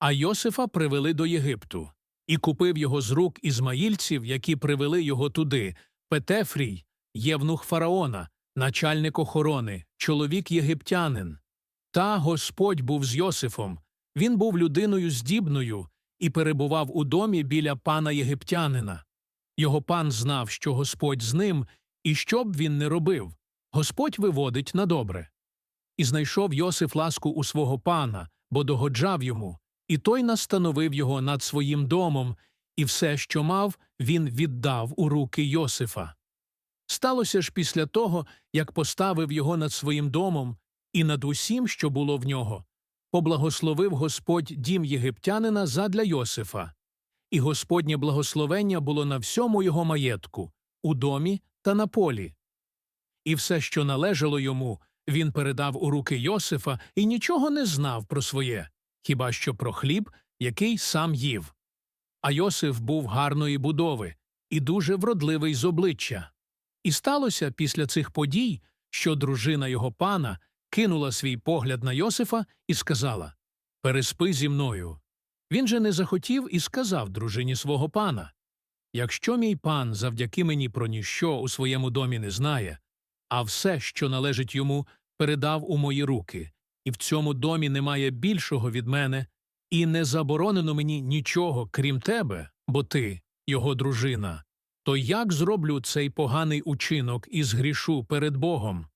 А Йосифа привели до Єгипту, і купив його з рук ізмаїльців, які привели його туди, Петефрій, євнух фараона, начальник охорони, чоловік єгиптянин. Та Господь був з Йосифом, він був людиною здібною і перебував у домі біля пана єгиптянина. Його пан знав, що Господь з ним, і що б він не робив, Господь виводить на добре. І знайшов Йосиф ласку у свого пана, бо догоджав йому, і той настановив його над своїм домом, і все, що мав, він віддав у руки Йосифа. Сталося ж після того, як поставив його над своїм домом і над усім, що було в нього, поблагословив Господь дім єгиптянина задля Йосифа. І Господнє благословення було на всьому його маєтку, у домі та на полі. І все, що належало йому, він передав у руки Йосифа і нічого не знав про своє, хіба що про хліб, який сам їв. А Йосиф був гарної будови і дуже вродливий з обличчя. І сталося після цих подій, що дружина його пана кинула свій погляд на Йосифа і сказала Переспи зі мною. Він же не захотів і сказав дружині свого пана Якщо мій пан завдяки мені про ніщо у своєму домі не знає, а все, що належить йому, передав у мої руки, і в цьому домі немає більшого від мене, і не заборонено мені нічого, крім тебе, бо ти, його дружина, то як зроблю цей поганий учинок і згрішу перед Богом?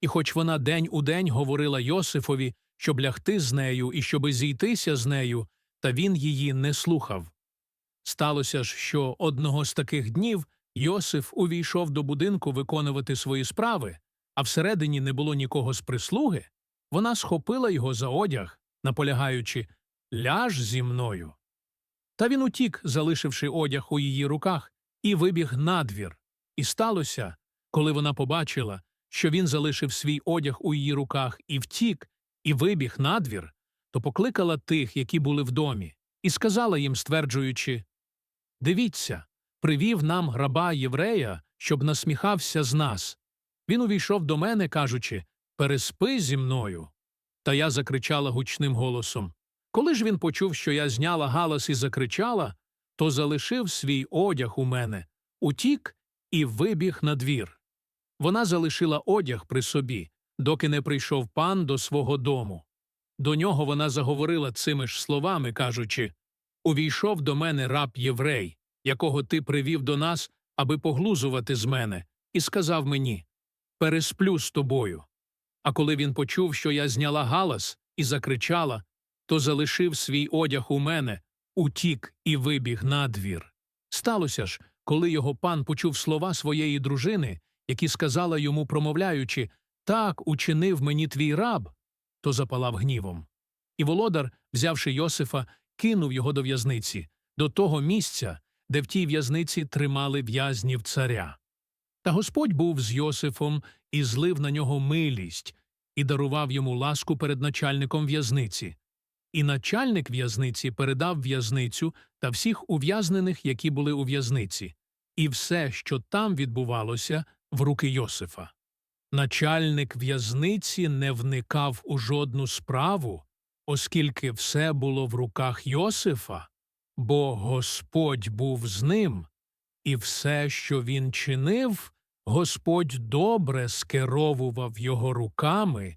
І хоч вона день у день говорила Йосифові, щоб лягти з нею і щоби зійтися з нею, та він її не слухав. Сталося ж, що одного з таких днів Йосиф увійшов до будинку виконувати свої справи, а всередині не було нікого з прислуги, вона схопила його за одяг, наполягаючи Ляж зі мною. Та він утік, залишивши одяг у її руках, і вибіг надвір. І сталося, коли вона побачила, що він залишив свій одяг у її руках і втік, і вибіг надвір, то покликала тих, які були в домі, і сказала їм, стверджуючи Дивіться, привів нам раба єврея, щоб насміхався з нас. Він увійшов до мене, кажучи Переспи зі мною. Та я закричала гучним голосом. Коли ж він почув, що я зняла галас і закричала, то залишив свій одяг у мене, утік і вибіг на двір. Вона залишила одяг при собі, доки не прийшов пан до свого дому. До нього вона заговорила цими ж словами, кажучи Увійшов до мене раб єврей, якого ти привів до нас, аби поглузувати з мене, і сказав мені Пересплю з тобою. А коли він почув, що я зняла галас і закричала, то залишив свій одяг у мене, утік і вибіг на двір. Сталося ж, коли його пан почув слова своєї дружини, які сказала йому, промовляючи Так учинив мені твій раб, то запалав гнівом. І володар, взявши Йосифа, кинув його до в'язниці, до того місця, де в тій в'язниці тримали в'язнів царя. Та Господь був з Йосифом і злив на нього милість, і дарував йому ласку перед начальником в'язниці. І начальник в'язниці передав в'язницю та всіх ув'язнених, які були у в'язниці, і все, що там відбувалося, в руки Йосифа. Начальник в'язниці не вникав у жодну справу, оскільки все було в руках Йосифа, бо Господь був з ним, і все, що він чинив, Господь добре скеровував його руками